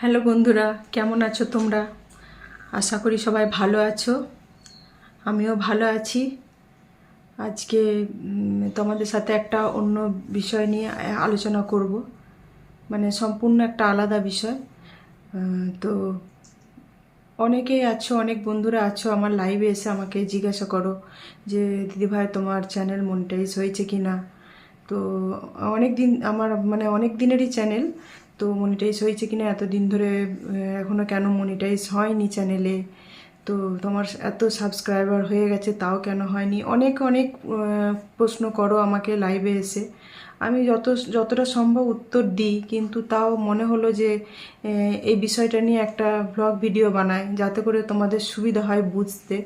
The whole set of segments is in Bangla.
হ্যালো বন্ধুরা, কেমন আছো তোমরা? আশা করি সবাই ভালো আছো। আমিও ভালো আছি। আজকে তোমাদের সাথে একটা অন্য বিষয় নিয়ে আলোচনা করব। মানে সম্পূর্ণ একটা আলাদা বিষয়। তো অনেকেই আছো, অনেক বন্ধুরা আছো আমার লাইভে এসে আমাকে জিজ্ঞাসা করো যে, দিদিভাই, তোমার চ্যানেল মনিটাইজ হয়েছে কি না তো অনেক দিন আমার মানে অনেক দিনেরই চ্যানেল তো মনিটাইজ হয়েছে কিনা এতদিন ধরে আহ, এখনও কেন মনিটাইজ হয়নি চ্যানেলে তো তোমার এত সাবস্ক্রাইবার হয়ে গেছে তাও কেন হয়নি? অনেক অনেক প্রশ্ন করো আমাকে লাইভে এসে। আমি যত যতটা সম্ভব উত্তর দিই কিন্তু তাও মনে হলো যে এই বিষয়টা নিয়ে একটা ব্লগ ভিডিও বানায় যাতে করে তোমাদের সুবিধা হয় বুঝতে।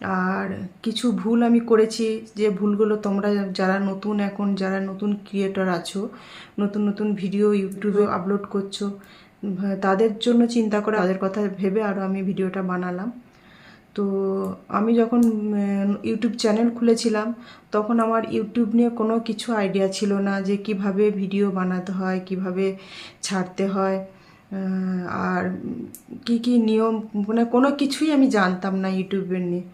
আর কিছু ভুল আমি করেছি, যে ভুলগুলো তোমরা যারা নতুন এখন, যারা নতুন ক্রিয়েটর আছো, নতুন নতুন ভিডিও ইউটিউবে আপলোড করছ, তাদের জন্য চিন্তা করে তাদের কথা ভেবে আরও আমি ভিডিওটা বানালাম। তো আমি যখন ইউটিউব চ্যানেল খুলেছিলাম, তখন আমার ইউটিউব নিয়ে কোনো কিছু আইডিয়া ছিল না যে কীভাবে ভিডিও বানাতে হয়, কীভাবে ছাড়তে হয়। আর কি কি নিয়ম মানে কোনো কিছুই আমি জানতাম না ইউটিউবের নিয়ে।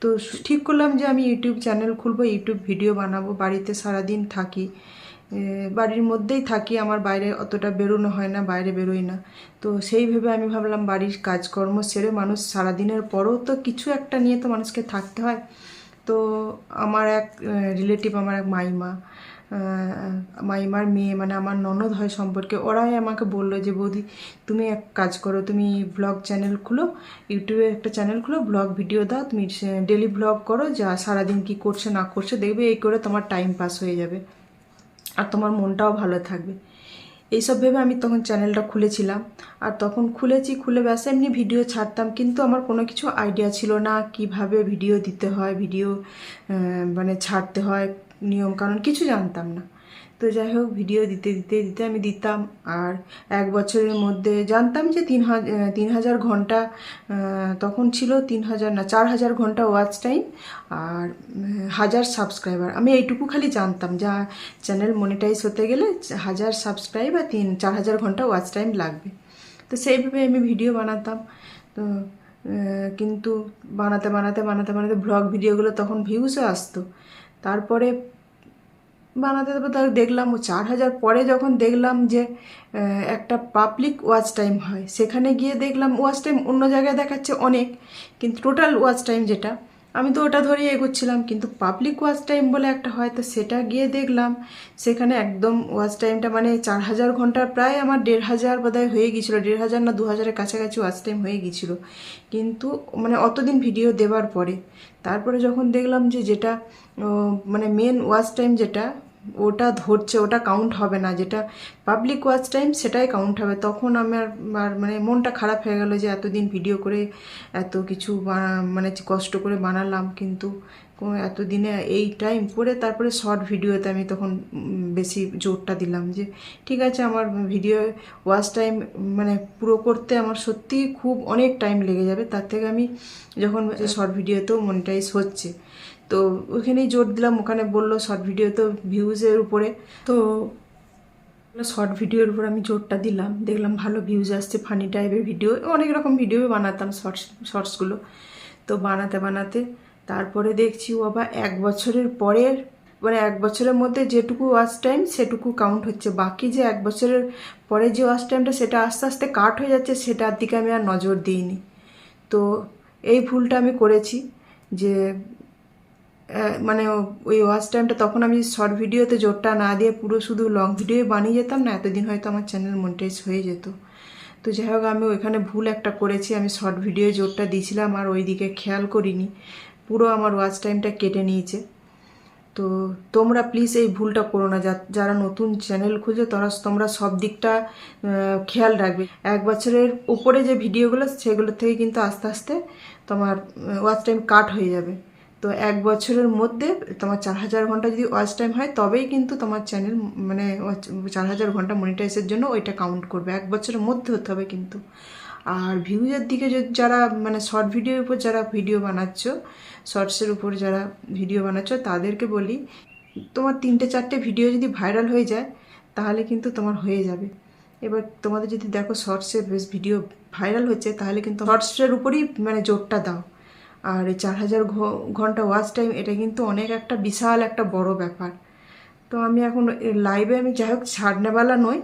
তো ঠিক করলাম যে আমি ইউটিউব চ্যানেল খুলবো, ইউটিউব ভিডিও বানাবো, বাড়িতে সারাদিন থাকি। বাড়ির মধ্যেই থাকি, আমার বাইরে অতটা বেরোনো হয় না, বাইরে বেরোই না। তো সেই ভেবে আমি ভাবলাম বাড়ির কাজকর্ম সেরে মানুষ সারাদিনের পরও তো কিছু একটা নিয়ে তো মানুষকে থাকতে হয়। তো আমার এক রিলেটিভ আমার এক মাইমা মাইমার মেয়ে মানে আমার ননদ হয় সম্পর্কে, ওরাই আমাকে বলল যে, বৌদি, তুমি এক কাজ করো, তুমি ব্লগ চ্যানেল খুলো, ইউটিউবে একটা চ্যানেল খুলো ব্লগ ভিডিও দাও, তুমি ডেলি ব্লগ করো, যা সারাদিন কি করছে, না করছে, দেখবে এই করে তোমার টাইম পাস হয়ে যাবে, আর তোমার মনটাও ভালো থাকবে। এইসব ভেবে আমি তখন চ্যানেলটা খুলেছিলাম, আর তখন খুলেছি, খুলে ব্যাস, এমনি ভিডিও ছাড়তাম, কিন্তু আমার কোনো কিছু আইডিয়া ছিল না, কীভাবে ভিডিও দিতে হয় ভিডিও মানে ছাড়তে হয় নিয়ম কারণ কিছু জানতাম না। তো যাই হোক ভিডিও দিতে দিতে দিতে আমি দিতাম। আর এক বছরের মধ্যে জানতাম যে তিন হাজার তিন হাজার ঘণ্টা তখন ছিল তিন হাজার না, চার হাজার ঘণ্টা ওয়াচ টাইম আর হাজার সাবস্ক্রাইবার আমি এইটুকু খালি জানতাম যা চ্যানেল মনিটাইজ হতে গেলে হাজার সাবস্ক্রাইব আর তিন, চার হাজার ঘণ্টা ওয়াচ টাইম লাগবে। তো সেইভাবে আমি ভিডিও বানাতাম। তো কিন্তু বানাতে বানাতে বানাতে বানাতে ব্লগ ভিডিওগুলো তখন ভিউজও আসতো। তারপরে বানাতে তারপর তার দেখলাম ও চার হাজার পরে যখন দেখলাম যে একটা পাবলিক ওয়াচ টাইম হয়, সেখানে গিয়ে দেখলাম ওয়াচ টাইম অন্য জায়গায় দেখাচ্ছে অনেক, কিন্তু টোটাল ওয়াচ টাইম যেটা আমি তো ওটা ধরেই এগোচ্ছিলাম, কিন্তু পাবলিক ওয়াচ টাইম বলে একটা হয়, তো সেটা গিয়ে দেখলাম। সেখানে একদম ওয়াচ টাইমটা মানে চার হাজার ঘণ্টার প্রায় আমার দেড় হাজার বোধহয় হয়ে গিয়েছিল, দেড় হাজার না দু হাজারের কাছাকাছি ওয়াচ টাইম হয়ে গিয়েছিল। কিন্তু মানে অতদিন ভিডিও দেওয়ার পরে, তারপরে যখন দেখলাম যে যেটা মানে মেন ওয়াচ টাইম যেটা ওটা ধরছে ওটা কাউন্ট হবে না। যেটা পাবলিক ওয়াচ টাইম সেটাই কাউন্ট হবে। তখন আমার আর মানে মনটা খারাপ হয়ে গেল যে এতদিন ভিডিও করে এত কিছু মানে কষ্ট করে বানালাম কিন্তু এতদিনে এই টাইম করে তারপরে শর্ট ভিডিওতে আমি তখন বেশি জোরটা দিলাম যে ঠিক আছে আমার ভিডিও ওয়াচ টাইম মানে পুরো করতে আমার সত্যিই খুব অনেক টাইম লেগে যাবে। তার থেকে আমি যখন শর্ট ভিডিওতেও মনিটাইজ হচ্ছে। তো ওখানেই জোর দিলাম, ওখানে বলল শর্ট ভিডিও তো ভিউজের উপরে। তো শর্ট ভিডিওর উপর আমি জোরটা দিলাম, দেখলাম ভালো ভিউজ আসছে ফানি টাইপের ভিডিও অনেক রকম ভিডিও বানাতাম শর্টস শর্টসগুলো তো বানাতে বানাতে তারপরে দেখছি ও আবার এক বছরের পরের মানে এক বছরের মধ্যে যেটুকু ওয়াচ টাইম সেটুকু কাউন্ট হচ্ছে। বাকি যে এক বছরের পরে যে ওয়াচ টাইমটা সেটা আস্তে আস্তে কাট হয়ে যাচ্ছে, সেটার দিকে আমি আর নজর দিইনি। তো এই ভুলটা আমি করেছি যে মানে ওই ওয়াচ টাইমটা তখন আমি শর্ট ভিডিওতে জোরটা না দিয়ে পুরো শুধু লং ভিডিও বানিয়ে যেতাম না, এতদিন হয়তো আমার চ্যানেল মনিটাইজ হয়ে যেত। তো যাই হোক, আমি ওইখানে ভুল একটা করেছি, আমি শর্ট ভিডিও জোরটা দিয়েছিলাম, আর ওই দিকে খেয়াল করিনি। পুরো আমার ওয়াচ টাইমটা কেটে নিয়েছে। তো তোমরা প্লিজ এই ভুলটা করো না যারা নতুন চ্যানেল খুঁজে, তারা তোমরা সব দিকটা খেয়াল রাখবে। এক বছরের উপরে যে ভিডিওগুলো সেগুলো থেকে কিন্তু আস্তে আস্তে তোমার ওয়াচ টাইম কাট হয়ে যাবে। তো এক বছরের মধ্যে তোমার চার হাজার ঘণ্টা যদি ওয়াচ টাইম হয়, তবেই কিন্তু তোমার চ্যানেল মানে চার হাজার ঘণ্টা মনিটাইজের জন্য ওইটা কাউন্ট করবে। এক বছরের মধ্যে হতে হবে কিন্তু। আর ভিউজের দিকে যারা মানে শর্ট ভিডিওর উপর যারা ভিডিও বানাচ্ছ শর্টসের উপর যারা ভিডিও বানাচ্ছ, তাদেরকে বলি, তোমার তিনটে চারটে ভিডিও যদি ভাইরাল হয়ে যায়, তাহলে কিন্তু তোমার হয়ে যাবে। এবার তোমাদের যদি দেখো শর্টসে বেশ ভিডিও ভাইরাল হচ্ছে, তাহলে কিন্তু শর্টসের উপরই মানে জোরটা দাও। আর এই চার হাজার ঘণ্টা ওয়াচ টাইম এটা কিন্তু অনেক একটা বিশাল একটা বড় ব্যাপার। তো আমি এখন লাইভে আমি যাই হোক ছাড়নেওয়ালা নই।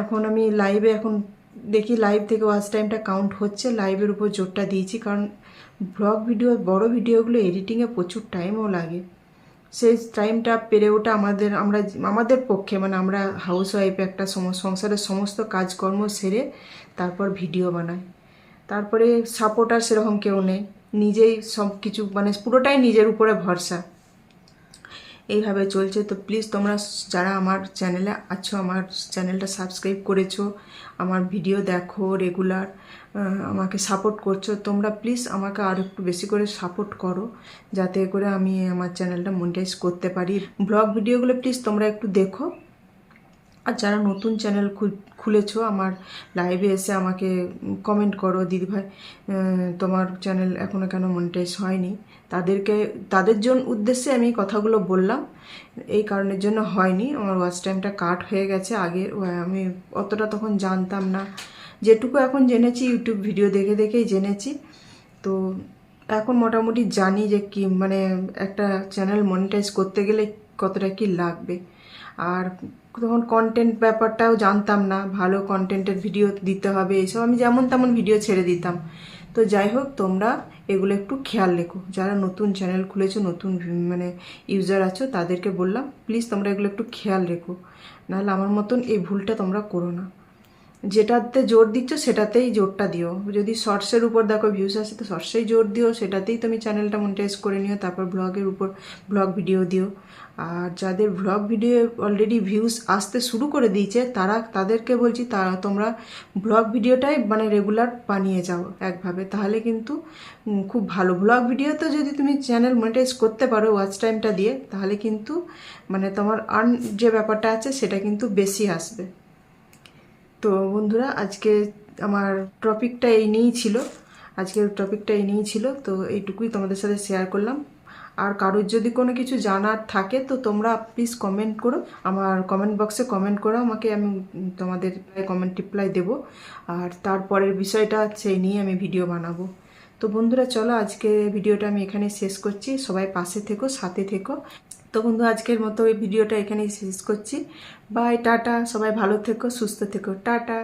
এখন আমি লাইভে এখন দেখি লাইভ থেকে ওয়াচ টাইমটা কাউন্ট হচ্ছে। লাইভের উপর জোরটা দিয়েছি কারণ ব্লগ ভিডিও বড় ভিডিওগুলো এডিটিংয়ে প্রচুর টাইমও লাগে। সেই টাইমটা পেরে ওঠা আমাদের, আমরা আমাদের পক্ষে মানে আমরা হাউস ওয়াইফ একটা সংসারের সমস্ত কাজকর্ম সেরে তারপর ভিডিও বানাই। তারপরে সাপোর্টার সেরকম কেউ নেই। নিজেই সব কিছু মানে পুরোটাই নিজের উপরে ভরসা। এইভাবে চলছে। তো প্লিজ তোমরা যারা আমার চ্যানেলে আছো, আমার চ্যানেলটা সাবস্ক্রাইব করেছ, আমার ভিডিও দেখো রেগুলার আমাকে সাপোর্ট করছ, তোমরা প্লিজ আমাকে আর একটু বেশি করে সাপোর্ট করো, যাতে করে আমি আমার চ্যানেলটা মনিটাইজ করতে পারি। ব্লগ ভিডিওগুলো প্লিজ তোমরা একটু দেখো। আর যারা নতুন চ্যানেল খুলেছ আমার লাইভে এসে আমাকে কমেন্ট করো, দিদিভাই তোমার চ্যানেল এখনও কেন মনিটাইজ হয়নি? তাদেরকে, তাদের জন্য উদ্দেশ্যে আমি কথাগুলো বললাম। এই কারণের জন্য হয়নি। আমার ওয়াচ টাইমটা কাট হয়ে গেছে আগে। আমি অতটা তখন জানতাম না। যেটুকু এখন জেনেছি ইউটিউব ভিডিও দেখে দেখেই জেনেছি। তো এখন মোটামুটি জানি যে কি মানে একটা চ্যানেল মনিটাইজ করতে গেলে কতটা কি লাগবে। আর তখন কন্টেন্ট ব্যাপারটাও জানতাম না, ভালো কন্টেন্টের ভিডিও দিতে হবে, এসব আমি যেমন তেমন ভিডিও ছেড়ে দিতাম। তো যাই হোক, তোমরা এগুলো একটু খেয়াল রেখো। যারা নতুন চ্যানেল খুলেছো, নতুন মানে ইউজার আছো, তাদেরকে বললাম প্লিজ তোমরা এগুলো একটু খেয়াল রেখো। নাহলে আমার মতন এই ভুলটা তোমরা করো না। যেটাতে জোর দিচ্ছ, সেটাতেই জোরটা দিও। যদি শর্টসের উপর দেখো ভিউস আসে, তো শর্টসেই জোর দিও, সেটাতেই তুমি চ্যানেলটা মনিটাইজ করে নিও, তারপর ব্লগের উপর ব্লগ ভিডিও দিও। আর যাদের ব্লগ ভিডিও অলরেডি ভিউজ আসতে শুরু করে দিয়েছে, তারা, তাদেরকে বলছি তারা তোমরা ব্লগ ভিডিওটাই মানে রেগুলার বানিয়ে যাও একভাবে। তাহলে কিন্তু খুব ভালো। ব্লগ ভিডিওতে যদি তুমি চ্যানেল মনিটাইজ করতে পারো ওয়াচ টাইমটা দিয়ে, তাহলে কিন্তু মানে তোমার আর্ন যে ব্যাপারটা আছে, সেটা কিন্তু বেশি আসবে। তো বন্ধুরা, আজকে আমার টপিকটা এই নিয়েই ছিল। আজকের টপিকটা এই নিয়েই ছিল, তো এইটুকুই তোমাদের সাথে শেয়ার করলাম। আর কারোর যদি কোনো কিছু জানার থাকে, তো তোমরা প্লিজ কমেন্ট করো। আমার কমেন্ট বক্সে কমেন্ট করো, আমাকে আমি তোমাদের কমেন্ট রিপ্লাই দেবো। আর তারপরের বিষয়টা সেই নিয়ে আমি ভিডিও বানাবো। তো বন্ধুরা, চলো আজকে ভিডিওটা আমি এখানে শেষ করছি। সবাই পাশে থেকো, সাথে থেকো। তো বন্ধু, আজকের মতো এই ভিডিওটা এখানেই শেষ করছি। বাই, টাটা, সবাই ভালো থেকো, সুস্থ থেকো। টাটা।